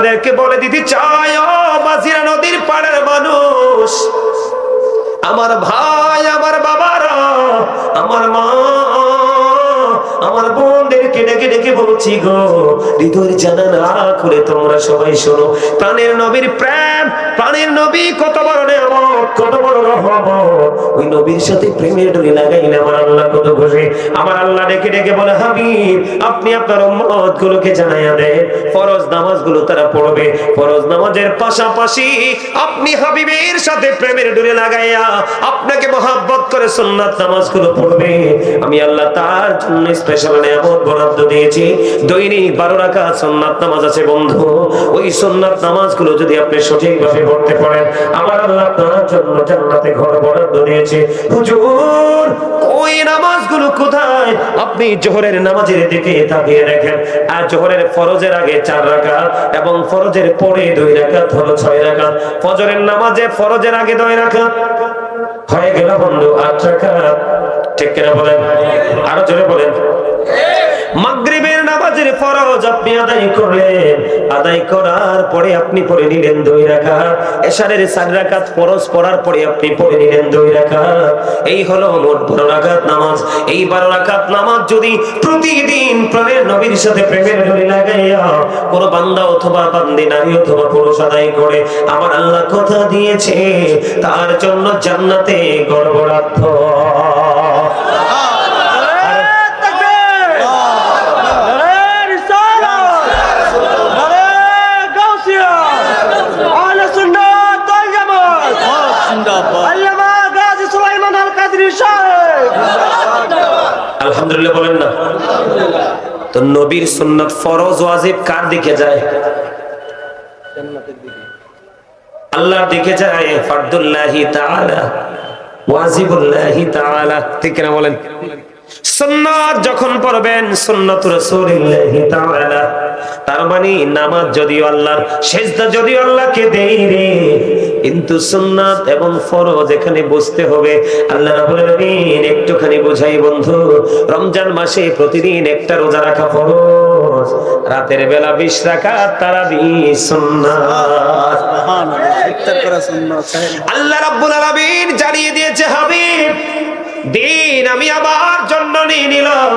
আপনাদেরকে বলে দিতে চাই মাঝিরা নদীর পাড়ের মানুষ, আমার ভাই, আমার বাবারা, আমার মা, আমার বোনদেরকে ডেকে ডেকে বলছি গো, হৃদয়ের জানা না করে তোমরা সবাই শোনো। প্রাণের নবীর প্রেম, প্রাণের নবী কত বড় নেয়ামত, কত বড় রহমত। ওই নবীর সাথে প্রেমের ডোরি লাগাইলে আমার আল্লাহ কত খুশি। আমার আল্লাহ ডেকে ডেকে বলে, হাবিব, আপনি আপনার উম্মত গুলোকে জানাইয়া দেন। ফরজ নামাজগুলো তারা পড়বে। ফরজ নামাজের পাশাপাশি আপনি হাবিবের সাথে প্রেমের ডোরে লাগাইয়া আপনাকে মহাব্বত করে সুন্নাত নামাজগুলো পড়বে। আমি আল্লাহ তার জন্য স্পেশাল নিয়ামত বরাদ্দ দিয়েছি। দৈনিক বারো রাখা সুন্নাত নামাজ আছে বন্ধু। ওই সুন্নাত নামাজগুলো যদি আপনি সঠিকভাবে পড়তে পারেন, আমার আল্লাহ তার জন্য জান্নাতে ঘর বরাদ্দ দিয়েছে। হুজুর, ওই নামাজগুলো কোথায়? আপনি জোহরের নামাজের দিকে তাকিয়ে আর জোহরের ফরজের আগে চার রাকাত এবং ফরজের পরে দুই রাকাত হলো ছয় রাকাত। ফজরের নামাজে ফরজের আগে দুই হয়ে গেল বন্ধু, আট রাকাত। ঠিক কিনা বলেন? আপনি আদায় করলেন আদায় করার পরে আপনি পড়ে নিলেন দুই রাকাত এশারের চার রাকাত ফরজ পড়ার পরে আপনি পড়ে নিলেন দুই রাকাত এই হলো মোট বারো রাকাত নামাজ। এই বারো রাকাত নামাজ যদি প্রতিদিন প্রাণের নবীর সাথে প্রেমের ডোরি লাগাইয়া কোন বান্দা অথবা বান্দি, নারী অথবা পুরুষ আদায় করে, আমার আল্লাহ কথা দিয়েছে, তার জন্য জান্নাতে গড়বড়ার্থ আলহামদুলিল্লাহ বলেন না তো নবীর সুন্নাত ফরজ ওয়াজিব কার দিকে যায়? আল্লাহর দিকে যায়, ফারদুল্লাহি তাআলা, ওয়াজিবুল্লাহি তাআলা। ঠিক না বলেন? সুন্নাত যখন পড়বেন, সুন্নাত রাসূলিল্লাহি তাআলা। তার মানে নামাজ যদিও আল্লাহর, সেজদা যদিও আল্লাহকে দেই রে কিন্তু সুন্নাত এবং ফরজ এখানে বুঝতে হবে। আল্লাহ রাব্বুল আলামিন একটুখানি বুঝাই বন্ধু রমজান মাসে প্রতিদিন একটা রোজা রাখা ফরজ রাতের বেলা 20 রাকাত তারাবি সুন্নাত। আল্লাহ রাব্বুল আলামিন জানিয়ে দিয়েছে হাবিব দিন আমি আমার জন্য নিয়ে নিলাম।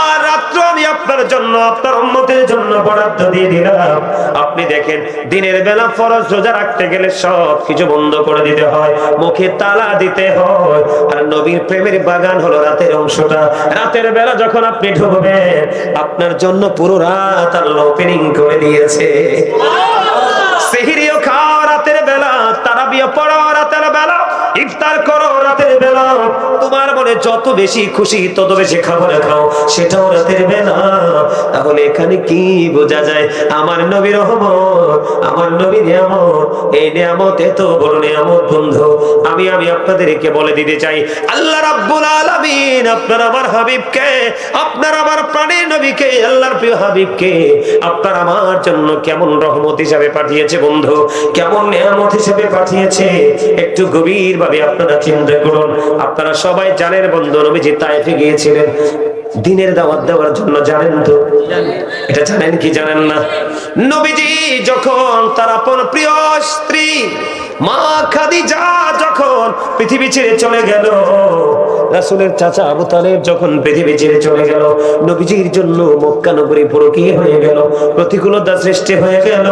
আর রাত্র আমি আপনার জন্য, আপনার উম্মতের জন্য বরাদ্দ দিয়ে দিলাম। আপনি দেখেন, দিনের বেলা ফরজ রোজা রাখতে গেলে সব কিছু বন্ধ করে দিতে হয়, মুখে তালা দিতে হয়। আর নবীর প্রেমের বাগান হলো রাতের অংশটা। রাতের বেলা যখন আপনি ঢুকবেন, আপনার জন্য পুরো রাত আল্লাহ ওপেনিং করে দিয়েছে। সেহিরিও খাও রাতের বেলা, তারাবিও পড়ো রাতের বেলা, ইফতার মনে যত বেশি খুশি, তত বেশি খাবার খাও, সেটাও রাতের বেলা। তাহলে এখানে কি বোঝা যায়? আমার নবী রহমত, আমার নবী নিয়ামত, এই নিয়ামত এত বড় নিয়ামত, বন্ধু, আমি আমি আপনাদেরকে বলে দিতে চাই, আল্লাহ রাব্বুল আলামিন আপনার আমার হাবিবকে, আপনার আমার প্রাণের নবীকে, আল্লাহর প্রিয় হাবিবকে, আপনার আমার জন্য কেমন রহমত হিসাবে পাঠিয়েছে, বন্ধু? কেমন নিয়ামত হিসেবে পাঠিয়েছে? একটু গভীর ভাবে আপনারা চিন্তা করুন। আপনারা সবাই জানেন বন্ধু নবীজি তাইফে গিয়েছিলেন। দিনের দাওয়াত দেওয়ার জন্য জানেন তো? এটা জানেন কি জানেন না? নবীজি যখন তার আপন প্রিয় স্ত্রী মা খাদিজা যখন পৃথিবী ছেড়ে চলে গেল, রাসূলের চাচা আবু তালেব যখন পৃথিবী ছেড়ে চলে গেল, নবীজির জন্য মক্কা নগরী পুরোকি হয়ে গেল, প্রতিকূলতা সৃষ্টি হয়ে গেল।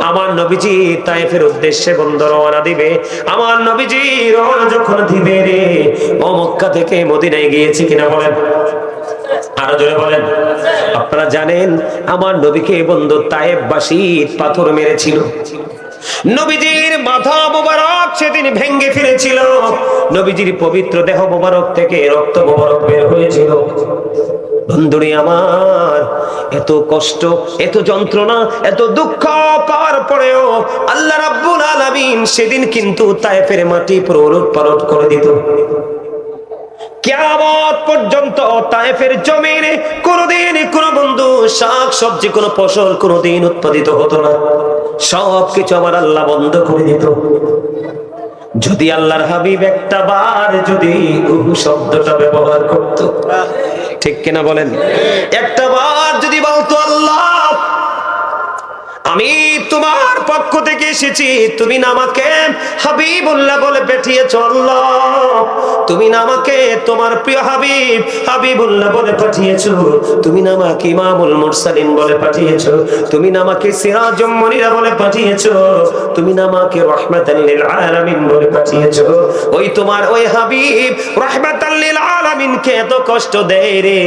আমার নবীজি তাইফের উদ্দেশ্যে বন্ধ রওনা দিবে। আমার নবীজি রওনা যখন দিবে রে, ও মক্কা থেকে মদিনায় গিয়েছে কিনা বলেন। আরও জোরে বলেন। আপনারা জানেন, আমার নবীকে বন্ধু তায়েববাসী পাথর মেরেছিল। নবীজির মাথা মোবারক সেদিন ভেঙ্গে ফিরেছিল নবীজির পবিত্র দেহ মোবারক থেকে রক্ত মোবারক বের হয়েছিল। বন্ধুরি আমার, এত কষ্ট, এত যন্ত্রণা, এত দুঃখ পার পরেও আল্লাহ রাব্বুল আলামিন সেদিন কিন্তু তায়েফের মাটি পুরো পালট করে দিত। কিয়ামত পর্যন্ত তায়েফের জমিনে কোনদিন কোন বন্ধু, শাক সবজি, কোন ফসল কোনদিন উৎপাদিত হতো না। সব কিছু আমার আল্লাহ বন্ধ করে দিত। যদি আল্লাহর হাবিব একটা বার যদি শব্দটা ব্যবহার করত। ঠিক কিনা বলেন? একটা বার আমি তোমার পক্ষ থেকে এসেছি। তুমি না আমাকে হাবিবুল্লাহ বলে পেঠিয়ে চলল তুমি না আমাকে তোমার প্রিয় হাবিব হাবিবুল্লাহ বলে পাঠিয়েছো। তুমি না আমাকে ইমামুল মুরসালিন বলে পাঠিয়েছো। তুমি না আমাকে সিরাজুম মুনিরা বলে পাঠিয়েছো। তুমি না আমাকে রহমাতাল লিল আলামিন বলে পাঠিয়েছো। ওই তোমার ওই হাবিব রহমাতাল লিল আলামিনকে এত কষ্ট দেয় রে।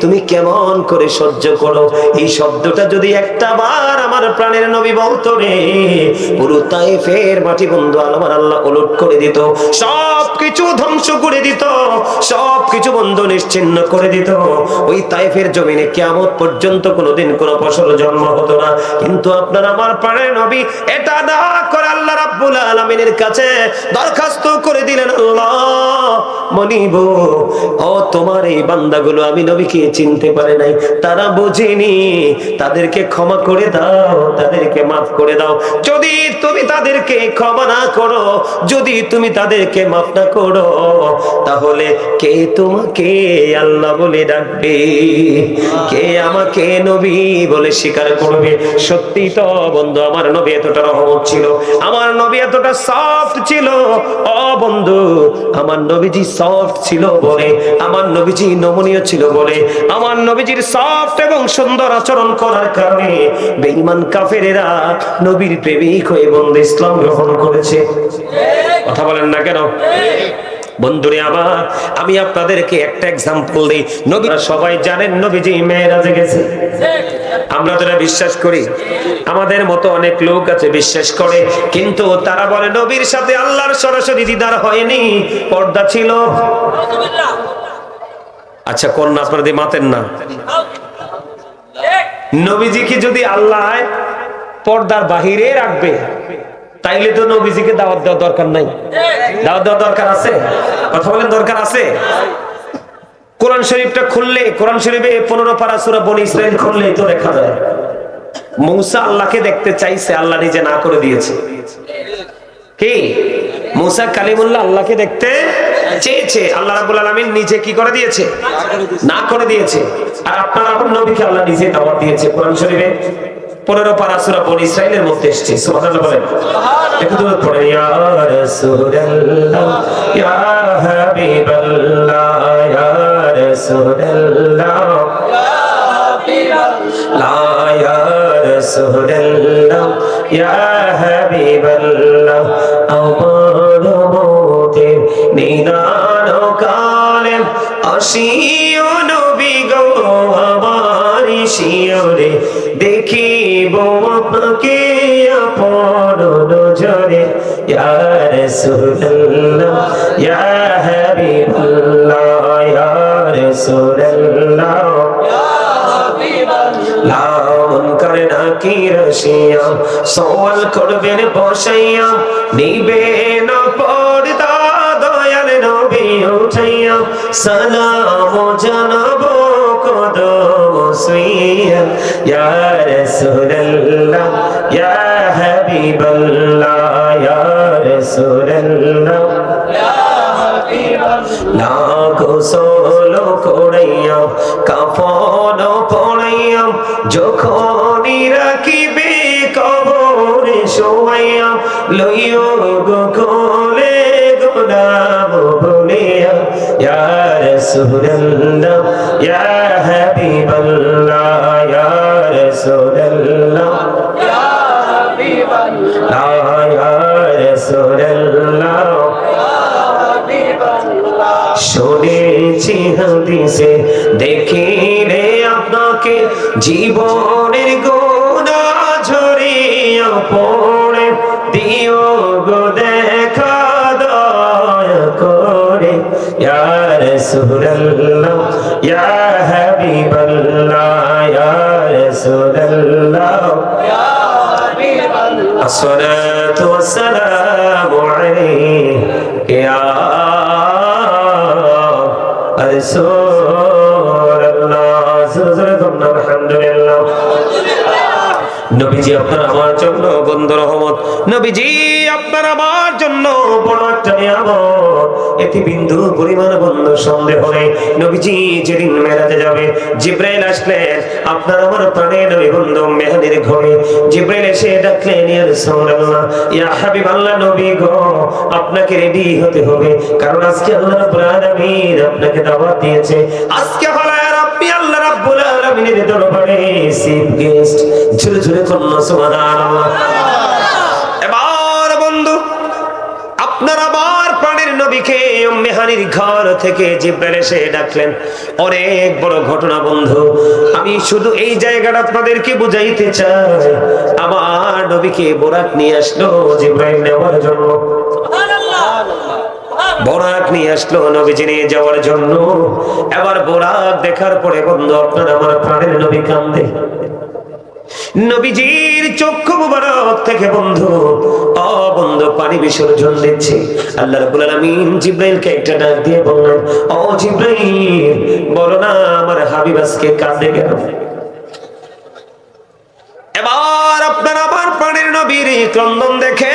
তুমি কেমন করে সহ্য করো? এই শব্দটা যদি একটা বার আমার প্রাণের নবী বলতো রে, পুরো তাইফের মাটি বন্ধু আমার আল্লাহ ওলট করে দিত সব কিছু ধ্বংস করে দিত সব কিছু বন্ধ নিশ্চিন্ন করে দিত। ওই তাইফের জমিনে কিয়ামত পর্যন্ত কোনোদিন কোনো ফসল জন্ম হতো না। কিন্তু আপনার আমার প্রাণের নবী এটা না করে আল্লাহ রাব্বুল আলামিনের কাছে দরখাস্ত করে দিলেন আল্লাহ। মনিব। ও, তোমার এই বান্দাগুলো আমি নবীকে চিনতে পারে নাই। তারা বোঝেনি। তাদেরকে ক্ষমা করে দাও, তাদেরকে মাফ করে দাও। যদি তুমি তাদেরকে ক্ষমা না করো, যদি তুমি তাদেরকে মাফ না করো, তাহলে কে তোমাকে আল্লাহ বলে ডাকবে? কে আমাকে নবী বলে স্বীকার করবে? সত্যি তো বন্ধু, আমার নবী এতটা রহমত ছিল। আমার নবী এতটা সফট ছিল। ও বন্ধু, আমার নবীজি সফট ছিল বলে, আমার নবীজি নমনীয় ছিল বলে, আমার নবীজির সফট এবং সুন্দর আচরণ করার কারণে বেঈমান কাফেরেরা নবীর প্রেমিক হয়ে বন্ধু ইসলাম গ্রহণ করেছে। কথা বলেন না কেন? বন্ধুরে আমার, আমি আপনাদেরকে একটা এক্সাম্পল দিই। নবী সবাই জানেন নবীজি মেয়েরাজে গেছে আমরা যারা বিশ্বাস করি, আমাদের মতো অনেক লোক আছে বিশ্বাস করে, কিন্তু তারা বলে নবীর সাথে আল্লাহর সরাসরি দিদার হয়নি, পর্দা ছিল। আচ্ছা কন্যা আপনারা মাতেন না। নবীজি কি যদি আল্লাহ পর্দার বাহিরে রাখবে তাইলে তো নবীজিকে দাওয়াত দেওয়ার দরকার নাই। দাওয়াত দেওয়ার দরকার আছে? কথা বলেন, দরকার আছে? কোরআন শরীফটা খুললে, কোরআন শরীফে পনেরো পারা সুরা বনি ইসরায়েল খুললে তো দেখা যায়। মৌসা আল্লাহকে দেখতে চাইছে, আল্লাহ নিজে না করে দিয়েছে। কি? মুসা কালিমুল্লাহ আল্লাহকে দেখতে চেয়েছে। আল্লাহ রাব্বুল আলামিন নিজে কি করে দিয়েছে? না করে দিয়েছে। আর আপনার আপন নবীকে আল্লাহ নিজে দাওয়াত দিয়েছে কোরআন শরীফে। পনেরো পারা সুরা বনি ইসরায়েলের মধ্যে এসছে। সুবহানাল্লাহ বলেন। একটু দূর পড়ে, ইয়া রাসূলুল্লাহ, ইয়া হাবিবাল্লাহ, ইয়া রাসূলুল্লাহ রাসূলুল্লাহ, ইয়া হাবিবাল্লাহ, ইয়া রসিয়া, সওয়াল করবেন বসাইয়া নিবে না পর্দা দয়াল নবী উঠাইয়া, সালাম জানাব কদম সুইয়া ইয়া রাসূলুল্লাহ, ইয়া গোসল করাইয়া কাফন পড়াইয়া যখনই রাখিবে কবরে শোয়াইয়া, লইও গো কোলে গোলাম বলিয়া ইয়ার সুরন্দ ইয়া হাদিসে দেখি রে আপনাকে জীবনের গোনা ঝরিয়া পড়ে। দিও গো দেখা দয়া করে। ইয়া রাসূলুল্লাহ ইয়া হাবিবাল্লাহ ইয়া রাসূলুল্লাহ ইয়া হাবিবাল্লাহ আসসালাতু ওয়াসসালামু আলাইহি। নবীজি, আপনার আমার জন্য বড় একটা নিয়ামত এটি বিন্দু পরিমাণ বন্ধু সন্দেহ নবীজি যেদিন যাবে, জিব্রাইল আপনার আমার প্রাণে নবী বন্ধু ঘরে। জিব্রাইল এসে ইয়া হাবিবাল্লাহ নবী গো, আপনাকে রেডি হতে হবে। কারণ আজকে আল্লাহ রাব্বুল আলামিন আপনাকে দাওয়াত দিয়েছে। আজকে হলো আপনি আল্লাহ রাব্বুল আলামিনের দরবারে গেস্ট ঝুলে ঝুলে কন্যা, সুবহানাল্লাহ এবার বন্ধু আপনার আবার প্রাণের নবীকে মেহানির ঘর থেকে জিব্রাইল এসে ডাকলেন, অনেক বড় ঘটনা বন্ধু, আমি শুধু এই জায়গাটা আপনাদেরকে বুঝাইতে চাই। আমার নবীকে বোরাক নিয়ে আসলো জিব্রাইল নেওয়ার জন্য। নিয়ে আসলো নবীজি নিয়ে যাওয়ার জন্য। এবার বোরাক দেখার পরে বন্ধু, আপনার আমার প্রাণের নবী কান্দে। নবীজির চক্ষু মুবারক থেকে বন্ধু, অবন্ধ বন্ধু পানি বিসর্জন দিচ্ছে। আল্লাহ রাব্বুল আলামিন জিব্রাইলকে একটা ডাক দিয়ে বললেন, ও জিব্রাইল, বলো না আমার হাবিব আজকে কাঁদে কেন? এবার আপনার আবার পানির নবীর ক্রন্দন দেখে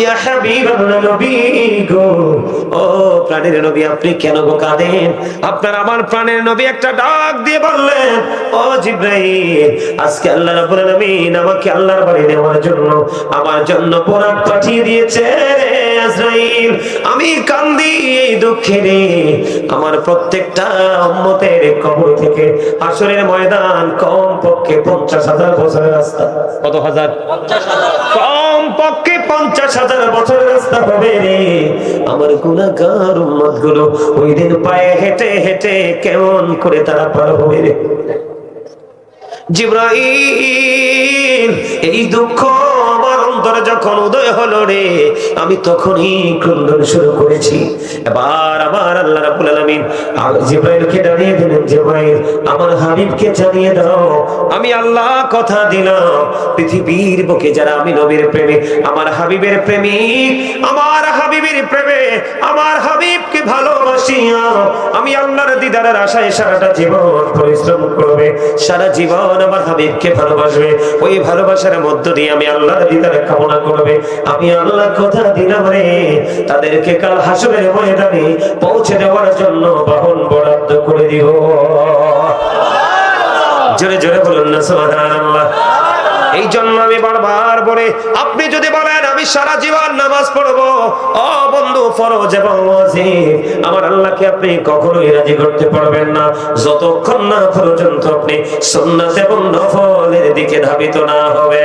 ইয়া হাবিবাল্লাহ নবী গো। ও প্রাণের নবী আপনি কেন গো কাঁদেন? আপনার আমার প্রাণের নবী একটা ডাক দিয়ে বললেন ও জিব্রাইল আজকে আল্লাহ রাব্বুল আলামিন আমাকে আল্লাহর বাড়ি নেওয়ার জন্য আমার জন্য পাঠিয়ে দিয়েছে আজরাইল। আমি কান্দি এই দুঃখে রে আমার প্রত্যেকটা উম্মতের কবর থেকে আসরের ময়দান কম পক্ষে পঞ্চাশ হাজার বছরের রাস্তা। কত হাজার? কম পক্ষে পঞ্চাশ হাজার বছর রাস্তা হবে রে। আমার গুণাগার উন্মতগুলো ওই দিন পায়ে হেঁটে হেঁটে কেমন করে তারা পার হবে রে। জিব্রাইল, এই দুঃখ অন্তরে যখন উদয় হলো রে, আমি তখনই ক্রন্দন শুরু করেছি। এবার আমার আল্লাহ রাব্বুল আলামিন জিব্রাইলকে জানিয়ে দিলেন, জিব্রাইল, আমার হাবিবকে জানিয়ে দাও, আমি আল্লাহ কথা দিলাম। পৃথিবীর বুকে যারা আমি নবীর প্রেমে, আমার হাবিবের প্রেমিক আমার হাবিবের প্রেমে আমার হাবিবকে ভালোবাসিয়া আমি আল্লাহর দিদারের আশায় সারাটা জীবন পরিশ্রম করবে, সারা জীবন আমার হাবিবকে ভালোবাসবে। ওই ভালোবাসার মধ্য দিয়ে আমি আল্লাহর দিদারে কামনা করবে। আমি আল্লাহ কথা দিলাম রে। তাদেরকে কাল হাসরের ময়দানে পৌঁছে দেওয়ার জন্য বাহন বরাদ্দ করে দিব। জোরে জোরে বলুন না, সুবহানাল্লাহ। এই জন্য আমি বারবার বলে, আপনি যদি বলেন, আমি সারা জীবন নামাজ পড়ব, ও বন্ধু, ফরজ এবং আমার আল্লাহকে আপনি কখনোই রাজি করতে পারবেন না। যতক্ষণ না পর্যন্ত আপনি সুন্নাত এবং নফলের দিকে ধাবিত না হবে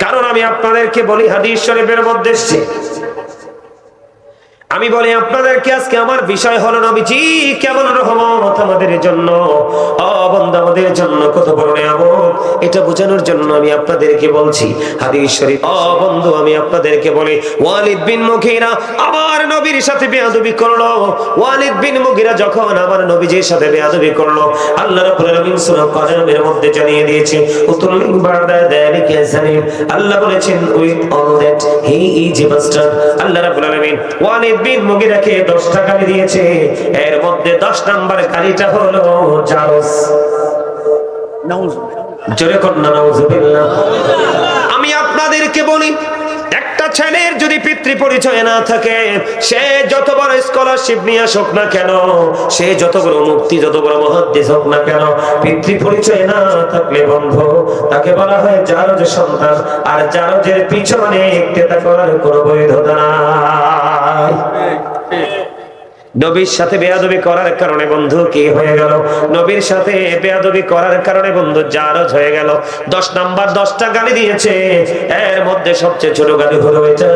কারণ আমি আপনাদেরকে বলি হাদিস শরীফের মধ্যে আমি বলি, আপনাদেরকে আজকে আমার বিষয় হলো নবীজি, কেমন রহমত আমাদের জন্য? ও বন্ধু, আমাদের জন্য কত বড় নিয়ামত। এটা বোঝানোর জন্য আমি আপনাদেরকে বলছি, হাদিস শরীফ। ও বন্ধু, আমি আপনাদেরকে বলি, ওয়ালিদ বিন মুগিরা আমার নবীর সাথে বেয়াদবি করল। ওয়ালিদ বিন মুগিরা যখন আমার নবীজির সাথে বেয়াদবি করল, আল্লাহ রাব্বুল আলামিন সূরা কদমের মধ্যে জানিয়ে দিয়েছে উতুল্লিন বারদা যালিকা জালিম আল্লাহ বলেছেন, with all that he is a bastard. Allah রাব্বুল আলামিন, ওয়ালিদ বিন মুগিরাকে 10 টা গালি দিয়েছে। এর মধ্যে 10 নাম্বার গালিটা হলো জারস। জোরে কন্যা নাউজুবিল্লাহ। আমি আপনাদেরকে বলি ছেলের যদি পিতৃ পরিচয় না থাকে, সে যত বড় স্কলারশিপ নিয়ে আসুক না কেন, সে যত বড় মুক্তি যত বড় মহাদ্দেশ হোক না কেন পিতৃ পরিচয় না থাকলে বন্ধু, তাকে বলা হয় যে সন্তান, আর জারজের পিছনে ক্রেতা করার কোনো বৈধতা নাই। নবীর সাথে বেয়াদবি করার কারণে বন্ধু কি হয়ে গেল? নবীর সাথে বেয়াদবি করার কারণে বন্ধু জারজ হয়ে গেল। দশ নাম্বার দশটা গালি দিয়েছে। এর মধ্যে সবচেয়ে ছোট গালি হলো এটা।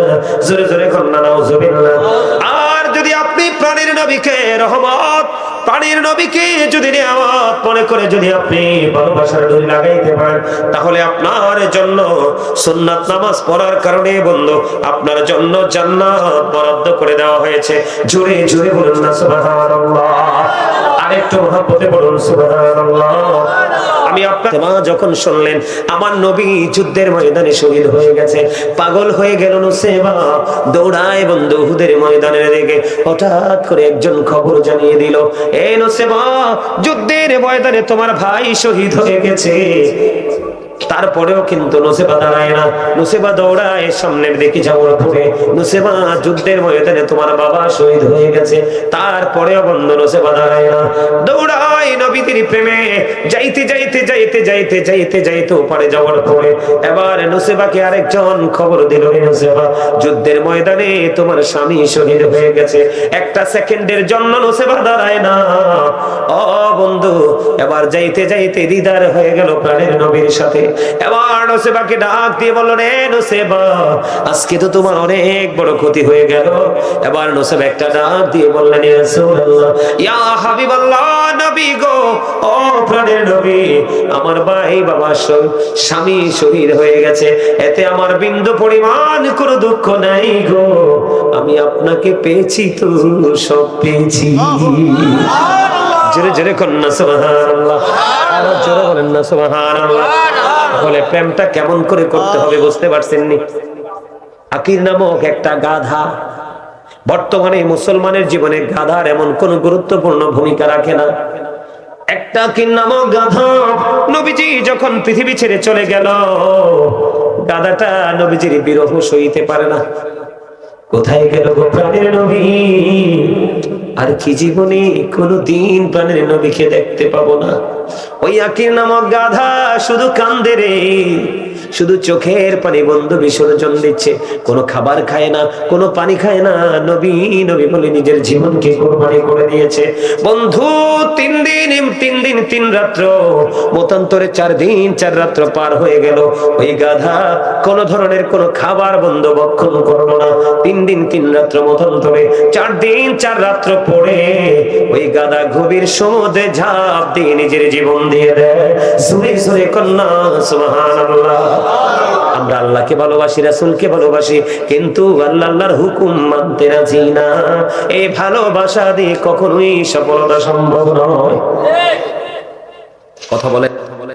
জোরে জোরে কন্যা, নাউজুবিল্লাহ। আর যদি আপনি প্রাণীর নবীকে রহমত প্রাণীর নবীকে যদি নিয়ামত মনে করে যদি আপনি ভালোবাসার ডুরি লাগাইতে পারেন, তাহলে আপনার জন্য সুন্নাত নামাজ পড়ার কারণে বন্ধু, আপনার জন্য জান্নাত বরাদ্দ করে দেওয়া হয়েছে। জোরে জোরে বলুন না, সুবহানাল্লাহ। আরেকটু মহব্বতে বলুন, সুবহানাল্লাহ। আমি আপনার যখন শুনলেন, আমার নবী যুদ্ধের ময়দানে শহীদ হয়ে গেছে, পাগল হয়ে গেল নুসেবা। দৌড়ায় বন্ধু হুদের ময়দানের দিকে, হঠাৎ করে একজন খবর জানিয়ে দিল, এ নুসেবা, যুদ্ধের ময়দানে তোমার ভাই শহীদ হয়ে গেছে। তারপরেও কিন্তু নুসেবা দাঁড়ায় না। নুসেবা দৌড়ায় সামনের দিকে যাওয়ার পরে নুসেবা যুদ্ধের ময়দানে তোমার বাবা শহীদ হয়ে গেছে। তারপরেও বন্ধ নুসেবা দাঁড়ায় না। দৌড়ায় নবীদের প্রেমে। যাইতে যাইতে যাইতে যাইতে যাইতে যাইতে ওপারে যাওয়ার পরে এবার নুসেবাকে আরেকজন খবর দিল নুসেবা, যুদ্ধের ময়দানে তোমার স্বামী শহীদ হয়ে গেছে। একটা সেকেন্ডের জন্য নুসেবা দাঁড়ায় না। ও বন্ধু, এবার যাইতে যাইতে দিদার হয়ে গেল প্রাণের নবীর সাথে। এবার নোসেবাকে ডাক দিয়ে বলল রে নোসেবা আজকে তো তোমার অনেক বড় ক্ষতি হয়ে গেল। এবার নোসেবা একটা ডাক দিয়ে বললেন ইয়া হাবিবাল্লাহ নবী গো ও প্রাণের নবী আমার ভাই স্বামী হয়ে গেছে এতে আমার বিন্দু পরিমাণ কোনো দুঃখ নাই গো। আমি আপনাকে পেয়েছি তো সব পেয়েছি। জোরে জোরে কন্যা সুবহানাল্লাহ। আরও জোরে বলেন না সুবহানাল্লাহ। বলে প্রেমটা কেমন করে করতে হবে বুঝতে পারছেন নি আকির নামক একটা গাধা বর্তমানে মুসলমানের জীবনে গাধার এমন কোন গুরুত্বপূর্ণ ভূমিকা রাখে না। একটা আকির নামক গাধা নবীজি যখন পৃথিবী ছেড়ে চলে গেল, গাধাটা নবীজির বিরহ সইতে পারে না। কোথায় গেল গো প্রাণের নবী? আর কি জীবনে কোনো দিন প্রাণের নবীকে দেখতে পাবো না? ওই আকির নামক গাধা শুধু কান্দে রে। শুধু চোখের পানি বন্ধু বিসর্জন দিচ্ছে। কোনো খাবার খায় না, কোনো পানি খায় না। নবী নবী বলে নিজের জীবনকে কোরবানি করে দিয়েছে। বন্ধু, তিন দিন তিন দিন, তিন রাত্র, মতান্তরে চার দিন, চার রাত্র পার হয়ে গেল। ওই গাধা কোন ধরনের কোনো খাবার বন্ধ বক্ষণ করল না। তিন দিন, তিন রাত্র মতান্তরে চার দিন, চার রাত্র পরে ওই গাধা গভীর সমুদ্রে ঝাঁপ দিয়ে নিজের জীবন দিয়ে দেয়। সুরে সুরে কন্যা, সুবহানাল্লাহ। আমরা আল্লাহকে ভালোবাসি, রাসুলকে ভালোবাসি, কিন্তু আল্লাহ আল্লাহর হুকুম মানতে রাজি না। এই ভালোবাসা দিয়ে কখনোই সফলতা সম্ভব নয়। কথা বলে কথা বলে।